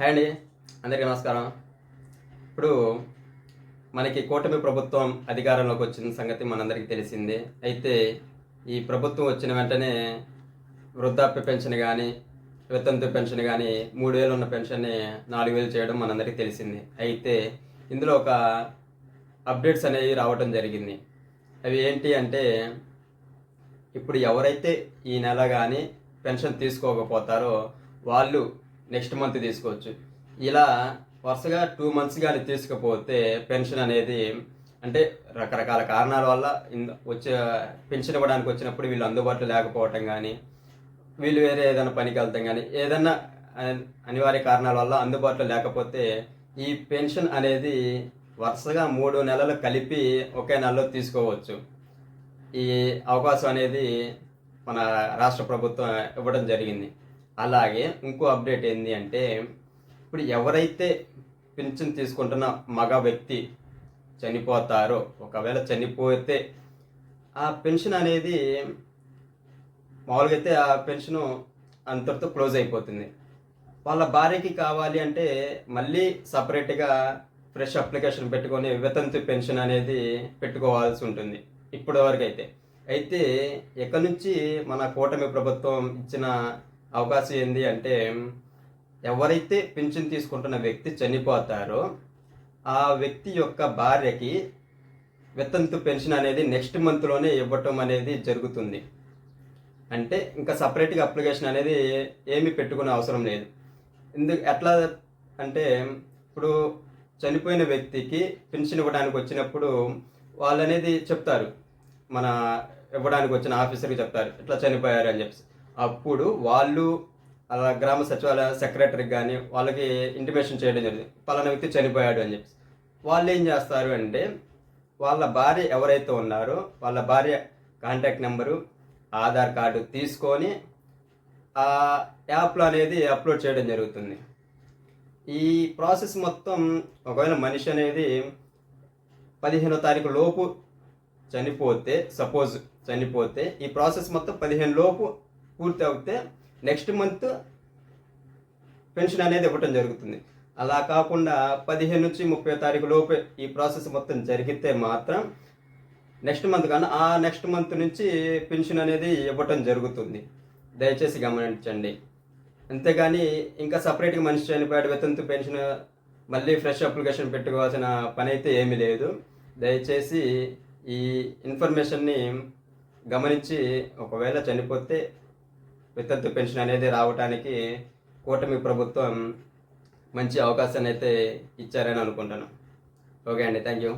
Hi అండి. అందరికీ నమస్కారం. ఇప్పుడు మనకి కూటమి ప్రభుత్వం అధికారంలోకి వచ్చిన సంగతి మనందరికీ తెలిసిందే. అయితే ఈ ప్రభుత్వం వచ్చిన వెంటనే వృద్ధాప్య పెన్షన్ కానీ వితంతు పెన్షన్ కానీ మూడు వేలు ఉన్న పెన్షన్ని నాలుగు వేలు చేయడం మనందరికీ తెలిసిందే. అయితే ఇందులో ఒక అప్డేట్స్ అనేవి రావడం జరిగింది. అవి ఏంటి అంటే ఇప్పుడు ఎవరైతే ఈ నెల కానీ పెన్షన్ తీసుకోకపోతారో వాళ్ళు నెక్స్ట్ మంత్ తీసుకోవచ్చు. ఇలా వరుసగా టూ మంత్స్ కానీ తీసుకపోతే పెన్షన్ అనేది అంటే రకరకాల కారణాల వల్ల వచ్చే పెన్షన్ ఇవ్వడానికి వచ్చినప్పుడు వీళ్ళు అందుబాటులో లేకపోవటం కానీ వీళ్ళు వేరే ఏదైనా పనికి వెళ్తాం కానీ ఏదైనా అని- అనివార్య కారణాల వల్ల అందుబాటులో లేకపోతే ఈ పెన్షన్ అనేది వరుసగా మూడు నెలలు కలిపి ఒకే నెలలో తీసుకోవచ్చు. ఈ అవకాశం అనేది మన రాష్ట్ర ప్రభుత్వం ఇవ్వడం జరిగింది. అలాగే ఇంకో అప్డేట్ ఏంటి అంటే ఇప్పుడు ఎవరైతే పింఛన్ తీసుకుంటున్న మగ వ్యక్తి చనిపోతారో ఒకవేళ చనిపోతే ఆ పెన్షన్ అనేది మామూలుగా అయితే ఆ పెన్షన్ అంతటితో క్లోజ్ అయిపోతుంది. వాళ్ళ భార్యకి కావాలి అంటే మళ్ళీ సపరేట్గా ఫ్రెష్ అప్లికేషన్ పెట్టుకొని వితంతు పెన్షన్ అనేది పెట్టుకోవాల్సి ఉంటుంది ఇప్పటి వరకు అయితే అయితే ఎక్కడి నుంచి మన కూటమి ప్రభుత్వం ఇచ్చిన అవకాశం ఏంది అంటే ఎవరైతే పెన్షన్ తీసుకుంటున్న వ్యక్తి చనిపోతారో ఆ వ్యక్తి యొక్క భార్యకి వితంతు పెన్షన్ అనేది నెక్స్ట్ మంత్లోనే ఇవ్వటం అనేది జరుగుతుంది. అంటే ఇంకా సపరేట్గా అప్లికేషన్ అనేది ఏమీ పెట్టుకునే అవసరం లేదు. ఎందుకు ఎట్లా అంటే ఇప్పుడు చనిపోయిన వ్యక్తికి పెన్షన్ ఇవ్వడానికి వచ్చినప్పుడు వాళ్ళు అనేది చెప్తారు. మన ఇవ్వడానికి వచ్చిన ఆఫీసర్కి చెప్తారు. ఇట్లా చనిపోయారు అని చెప్పి అప్పుడు వాళ్ళు అలా గ్రామ సచివాలయ సెక్రటరీకి కానీ వాళ్ళకి ఇంటిమేషన్ చేయడం జరిగింది. పలానా వ్యక్తి చనిపోయాడు అని చెప్పి వాళ్ళు ఏం చేస్తారు అంటే వాళ్ళ భార్య ఎవరైతే ఉన్నారో వాళ్ళ భార్య కాంటాక్ట్ నెంబరు ఆధార్ కార్డు తీసుకొని ఆ యాప్లో అనేది అప్లోడ్ చేయడం జరుగుతుంది. ఈ ప్రాసెస్ మొత్తం ఒకవేళ మనిషి అనేది పదిహేనో తారీఖు లోపు చనిపోతే సపోజ్ చనిపోతే ఈ ప్రాసెస్ మొత్తం పదిహేను లోపు పూర్తి అవుతే నెక్స్ట్ మంత్ పెన్షన్ అనేది ఇవ్వటం జరుగుతుంది. అలా కాకుండా పదిహేను నుంచి ముప్పై తారీఖు లోపే ఈ ప్రాసెస్ మొత్తం జరిగితే మాత్రం నెక్స్ట్ మంత్ కానీ ఆ నెక్స్ట్ మంత్ నుంచి పెన్షన్ అనేది ఇవ్వటం జరుగుతుంది. దయచేసి గమనించండి. అంతేగాని ఇంకా సపరేట్గా మనిషి చనిపోయాడు వితంతు పెన్షన్ మళ్ళీ ఫ్రెష్ అప్లికేషన్ పెట్టుకోవాల్సిన పని అయితే ఏమీ లేదు. దయచేసి ఈ ఇన్ఫర్మేషన్ని గమనించి ఒకవేళ చనిపోతే వితంతు పెన్షన్ అనేది రావడానికి కూటమి ప్రభుత్వం మంచి అవకాశాన్ని అయితే ఇచ్చారని అనుకుంటాను ఓకే అండి థ్యాంక్ యూ.